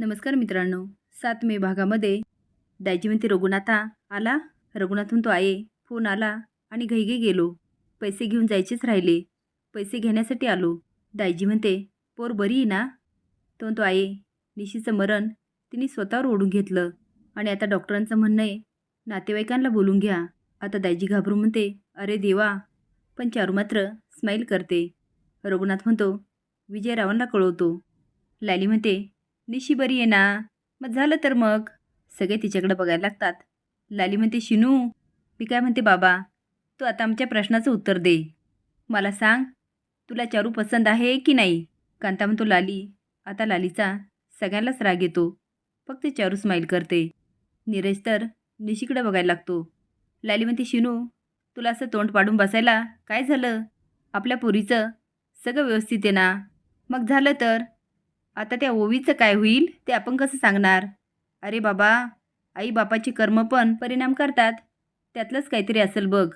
नमस्कार मित्रांनो. सात मे भागामध्ये दाजी म्हणते रघुनाथा आला. रघुनाथ तो आहे फोन आला आणि घैगे गेलो. पैसे घेऊन जायचेच राहिले. पैसे घेण्यासाठी आलो. दाजी म्हणते पोर बरी ना? तो तो आहे निशीचं मरण तिने स्वतःवर ओढून घेतलं. आणि आता डॉक्टरांचं म्हणणं आहे नातेवाईकांना बोलून घ्या. आता दाजी घाबरून म्हणते अरे देवा. पण चारू मात्र स्माईल करते. रघुनाथ म्हणतो विजयरावांना कळवतो. लाली म्हणते निशी बरी आहे ना? मग झालं तर मग? सगळे तिच्याकडे बघायला लागतात. लाली म्हणते शिनू मी काय म्हणते बाबा? तू आता आमच्या प्रश्नाचं उत्तर दे. मला सांग तुला चारू पसंत आहे की नाही? कांता म्हणतो लाली आता लालीचा सगळ्यांनाच राग येतो. फक्त चारू स्माईल करते. नीरज तर निशीकडे बघायला लागतो. लाली म्हणते शिनू तुला असं तोंड पाडून बसायला काय झालं? आपल्या पोरीचं सगळं व्यवस्थित आहे ना? मग झालं तर? आता त्या ओवीचं काय होईल ते आपण कसं सांगणार? अरे बाबा आई बापाची कर्म पण परिणाम करतात. त्यातलंच काहीतरी असेल बघ.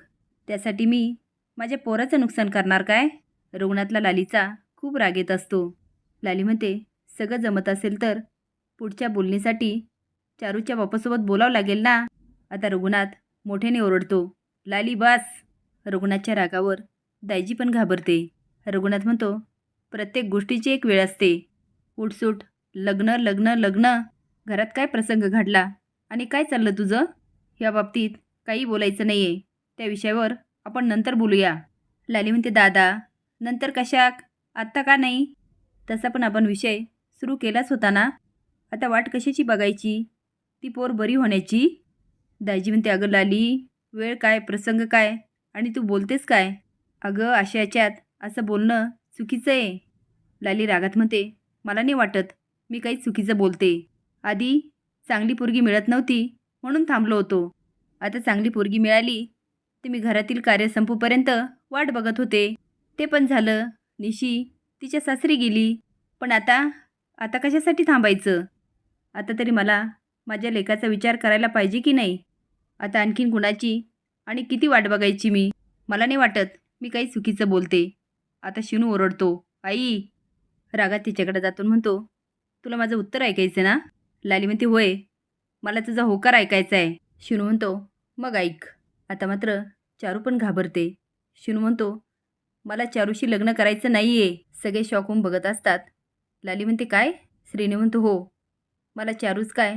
त्यासाठी मी माझ्या पोराचं नुकसान करणार काय? रुग्णातला लालीचा खूप राग येत असतो. लाली म्हणते सगळं जमत असेल तर पुढच्या बोलणीसाठी चारूच्या बापासोबत बोलावं लागेल ना? आता रघुनाथ मोठ्याने ओरडतो. लाली बास. रघुनाथच्या रागावर दायजी पण घाबरते. रघुनाथ म्हणतो प्रत्येक गोष्टीची एक वेळ असते. उठसूट लग्न लग्न लग्न. घरात काय प्रसंग घडला? आणि काय चाललं तुझं? या बाबतीत काही बोलायचं नाही आहे त्या विषयावर आपण नंतर बोलूया. लाली म्हणते दादा नंतर कशाक? आत्ता का नाही? तसा पण आपण विषय सुरू केलाच होता ना? आता वाट कशाची बघायची? ती पोर बरी होण्याची? दाजी म्हणते अगं लाली वेळ काय प्रसंग काय? आणि तू बोलतेस काय? अगं अशा याच्यात असं बोलणं चुकीचं आहे. लाली रागात म्हणते मला नाही वाटत. मी काही चुकीचं बोलते. आधी चांगली पोरगी मिळत नव्हती म्हणून थांबलो होतो. आता चांगली पोरगी मिळाली तर मी घरातील कार्य संपूपर्यंत वाट बघत होते. ते पण झालं. निशी तिच्या सासरी गेली. पण आता आता कशासाठी थांबायचं? आता तरी मला माझ्या लेखाचा विचार करायला पाहिजे की नाही? आता आणखीन कुणाची आणि किती वाट बघायची मी? मला नाही वाटत मी काही चुकीचं बोलते. आता शिनू ओरडतो. आई रागात तिच्याकडे जातून म्हणतो तुला माझं उत्तर ऐकायचं ना? लाली म्हणते होय. मला तुझा होकार ऐकायचा आहे शिनू म्हणतो मग ऐक. आता मात्र चारू पण घाबरते. शिनू म्हणतो मला चारूशी लग्न करायचं नाही आहे सगळे शॉक होऊन बघत असतात. लाली म्हणते काय? श्रीने म्हणतो हो. मला चारूच काय?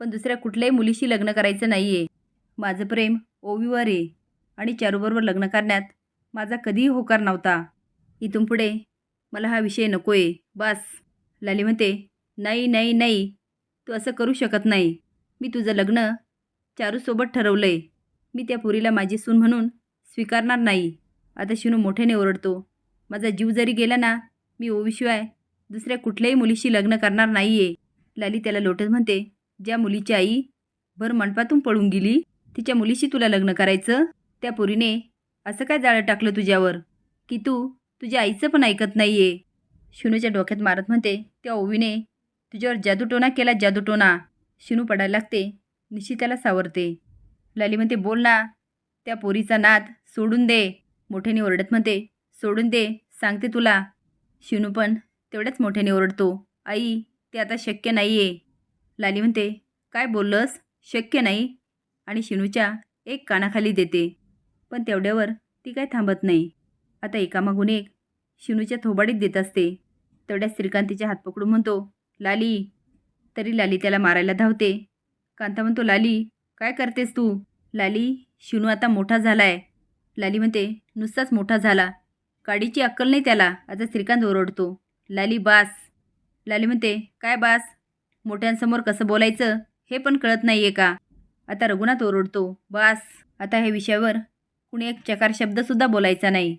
पण दुसऱ्या कुठल्याही मुलीशी लग्न करायचं नाही आहे माझं प्रेम ओवीवर आहे. आणि चारूबरोबर लग्न करण्यात माझा कधीही होकार नव्हता. इथून पुढे मला हा विषय नको आहे बस. लाली म्हणते नाही नाही नाही. तू असं करू शकत नाही. मी तुझं लग्न चारूसोबत ठरवलं आहे मी त्या पुरीला माझी सून म्हणून स्वीकारणार नाही. आता शिनू मोठ्याने ओरडतो माझा जीव जरी गेला ना मी ओवीशिवाय दुसऱ्या कुठल्याही मुलीशी लग्न करणार नाही आहे लाली त्याला लोटत म्हणते ज्या मुलीची आई भर मंडपातून पळून गेली तिच्या मुलीशी तुला लग्न करायचं? त्या पुरीने असं काय जाळं टाकलं तुझ्यावर? की तू तुझ्या आईचं पण ऐकत नाही आहे शिनूच्या डोक्यात मारत म्हणते त्या ओवीने तुझ्यावर जादूटोना केला जादूटोना. शिनू पडायला लागते निशिताला सावरते. लाली म्हणते बोल ना त्या पोरीचा नाद सोडून दे. मोठ्याने ओरडत म्हणते सोडून दे सांगते तुला. शिनू पण तेवढ्याच मोठ्याने ओरडतो आई ते आता शक्य नाही आहे लाली म्हणते काय बोललंस? शक्य नाही. आणि शिनूच्या एक कानाखाली देते. पण तेवढ्यावर ती काय थांबत नाही. आता एकामागून एक शिनूच्या थोबाडीत देत असते. तेवढ्या श्रीकांतीचे हात पकडून म्हणतो लाली. तरी लाली त्याला मारायला धावते. कांता म्हणतो लाली काय करतेस तू? लाली शिनू आता मोठा झाला आहे लाली म्हणते नुसताच मोठा झाला. काडीची अक्कल नाही त्याला. आता श्रीकांत ओरडतो. लाली बास. लाली म्हणते काय बास? मोठ्यांसमोर कसं बोलायचं? हे पण कळत नाही आहे का? आता रघुनाथ ओरडतो बास. आता ह्या विषयावर कुणी एक चकार शब्दसुद्धा बोलायचा नाही.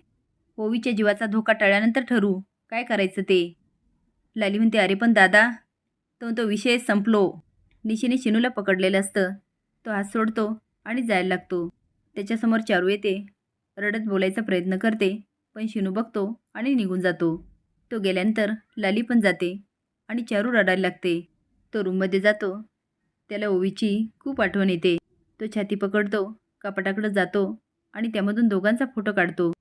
ओवीच्या जीवाचा धोका टळल्यानंतर ठरू काय करायचं ते? लाली म्हणते अरे पण दादा तो तो विषय संपलो. निशेने शिनूला पकडलेलं असतं. तो हात सोडतो आणि जायला लागतो. त्याच्यासमोर चारू येते. रडत बोलायचा प्रयत्न करते पण शिनू बघतो आणि निघून जातो. तो गेल्यानंतर लाली पण जाते आणि चारू रडायला लागते. तो रूममध्ये जातो. त्याला ओवीची खूप आठवण येते. तो छाती पकडतो कपाटाकडं जातो आणि त्यामधून दोघांचा फोटो काढतो.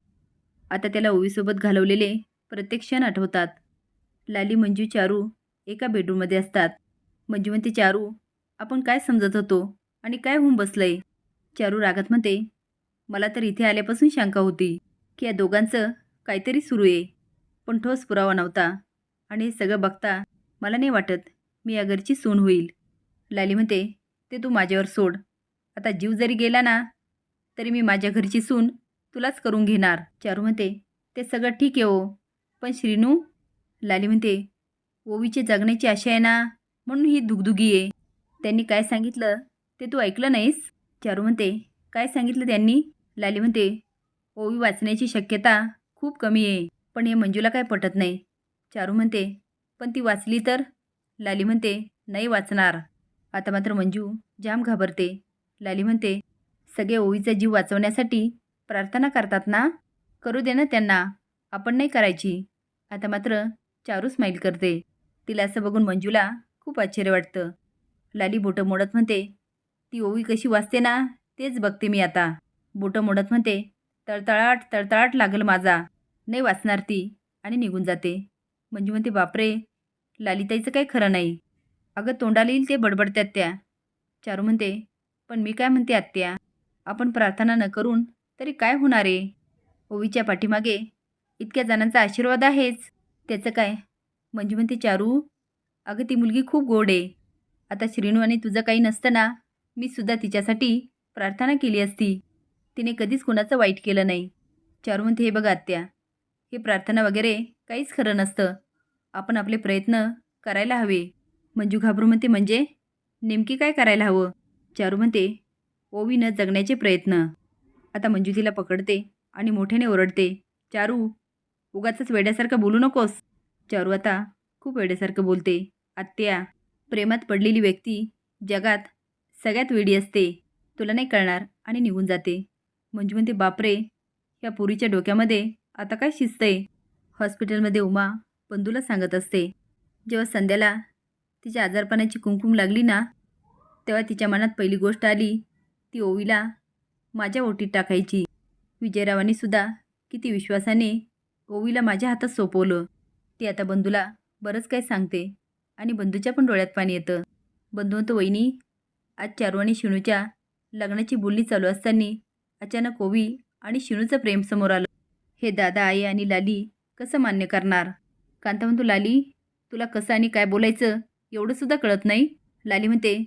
आता त्याला ओवीसोबत घालवलेले प्रत्येक क्षण आठवतात. लाली मंजू चारू एका बेडरूममध्ये असतात. मंजू म्हणते चारू आपण काय समजत होतो आणि काय होऊन बसलंय? चारू रागात म्हणते मला तर इथे आल्यापासून शंका होती की या दोघांचं काहीतरी सुरू आहे. पण ठोस पुरावा नव्हता आणि हे सगळं बघता मला नाही वाटत मी या घरची सून होईल. लाली म्हणते ते तू माझ्यावर सोड. आता जीव जरी गेला ना तरी मी माझ्या घरची सून तुलाच करून घेणार. चारू म्हणते ते सगळं ठीक आहे ओ पण श्रीनू लाली म्हणते ओवीचे जगण्याची आशा आहे ना? म्हणून ही दुगदुगी आहे. त्यांनी काय सांगितलं ते तू ऐकलं नाहीस? चारू म्हणते काय सांगितलं त्यांनी? लाली म्हणते ओवी वाचण्याची शक्यता खूप कमी आहे पण हे मंजूला काय पटत नाही. चारू म्हणते पण ती वाचली तर? लाली म्हणते नाही वाचणार. आता मात्र मंजू जाम घाबरते. लाली म्हणते सगळे ओवीचा जीव वाचवण्यासाठी प्रार्थना करतात ना? करू दे ना त्यांना. आपण नाही करायची. आता मात्र चारू स्माईल करते. तिला असं बघून मंजूला खूप आश्चर्य वाटतं. लाली बोटं मोडत म्हणते ती ओवी कशी वाचते ना? तेच बघते मी आता. बोटं मोडत म्हणते तळतळाट तळतळाट लागल माझा. नाही वाचणार ती. आणि निघून जाते. मंजू म्हणते बापरे! लालिताईचं काही खरं नाही. अगं तोंडाला येईल ते बडबडत्यात त्या. चारू म्हणते पण मी काय म्हणते आत्या? आपण प्रार्थना न करून तरी काय होणार आहे? ओवीच्या पाठीमागे इतक्या जणांचा आशीर्वाद आहेच. त्याचं काय? म्हणजे म्हणते चारू अगं ती मुलगी खूप गोड आहे. आता श्रीनू आणि तुझं काही नसताना मी सुद्धा तिच्यासाठी प्रार्थना केली असती. तिने कधीच कुणाचं वाईट केलं नाही. चारू म्हणते हे बघा आत्या हे प्रार्थना वगैरे काहीच खरं नसतं. आपण आपले प्रयत्न करायला हवे. मंजू घाबरू म्हणते म्हणजे नेमकी काय करायला हवं? चारू म्हणते ओवीनं जगण्याचे प्रयत्न. आता मंजू तिला पकडते आणि मोठ्याने ओरडते चारू उगाचच वेड्यासारखं बोलू नकोस. चारू आता खूप वेड्यासारखं बोलते आत्या प्रेमात पडलेली व्यक्ती जगात सगळ्यात वेडी असते तुला नाही कळणार आणि निघून जाते. मंजू म्हणते बापरे या पुरीच्या डोक्यामध्ये आता काय शिस्त आहे हॉस्पिटलमध्ये उमा बंधूला सांगत असते जेव्हा संध्याला तिच्या आजारपणाची कुंकुम लागली ना तेव्हा तिच्या मनात पहिली गोष्ट आली ती ओवीला माझ्या ओटीत टाकायची. विजयरावांनी सुद्धा किती विश्वासाने ओवीला माझ्या हातात सोपवलं. ती आता बंधूला बरंच काही सांगते आणि बंधूच्या पण डोळ्यात पाणी येतं. बंधू वहिनी आज चारू आणि शिणूच्या लग्नाची बोलणी चालू असताना अचानक ओवी आणि शिणूचं प्रेम समोर आलं. हे दादा आई आणि लाली कसं मान्य करणार कांता म्हणतो लाली तुला कसं आणि काय बोलायचं एवढंसुद्धा कळत नाही लाली म्हणते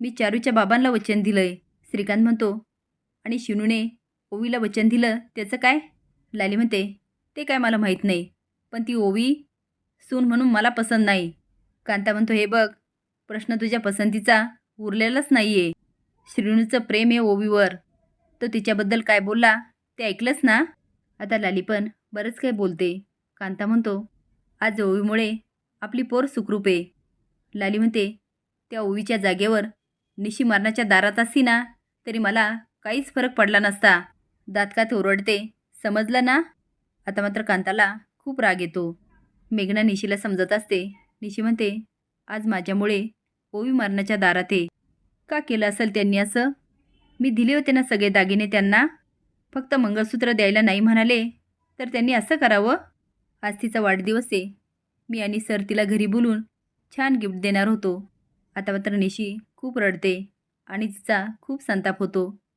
मी चारूच्या बाबांना वचन दिलंय श्रीकांत म्हणतो आणि शिनूने ओवीला वचन दिलं त्याचं काय? लाली म्हणते ते काय मला माहीत नाही पण ती ओवी सून म्हणून मला पसंत नाही. कांता म्हणतो हे बघ प्रश्न तुझ्या पसंतीचा उरलेलाच नाही आहे श्रीणूचं प्रेम आहे ओवीवर. तो तिच्याबद्दल काय बोलला ते ऐकलंच ना? आता लाली पण बरंच काही बोलते. कांता म्हणतो आज ओवीमुळे आपली पोर सुखरूप आहे. लाली म्हणते त्या ओवीच्या जागेवर निशी मारण्याच्या दारात असती ना तरी मला काहीच फरक पडला नसता. दातकात ओरडते. समजलं ना? आता मात्र कांताला खूप राग येतो. मेघना निशीला समजत असते. निशी म्हणते आज माझ्यामुळे ओवी मारण्याच्या दारात आहे का केलं असेल त्यांनी असं? मी दिले होते ना सगळे दागिने त्यांना. फक्त मंगळसूत्र द्यायला नाही म्हणाले तर त्यांनी असं करावं? आज तिचा वाढदिवस आहे मी आणि सर तिला घरी बोलून छान गिफ्ट देणार होतो. आता मात्र निशी खूप रडते आणि तिचा खूप संताप होतो.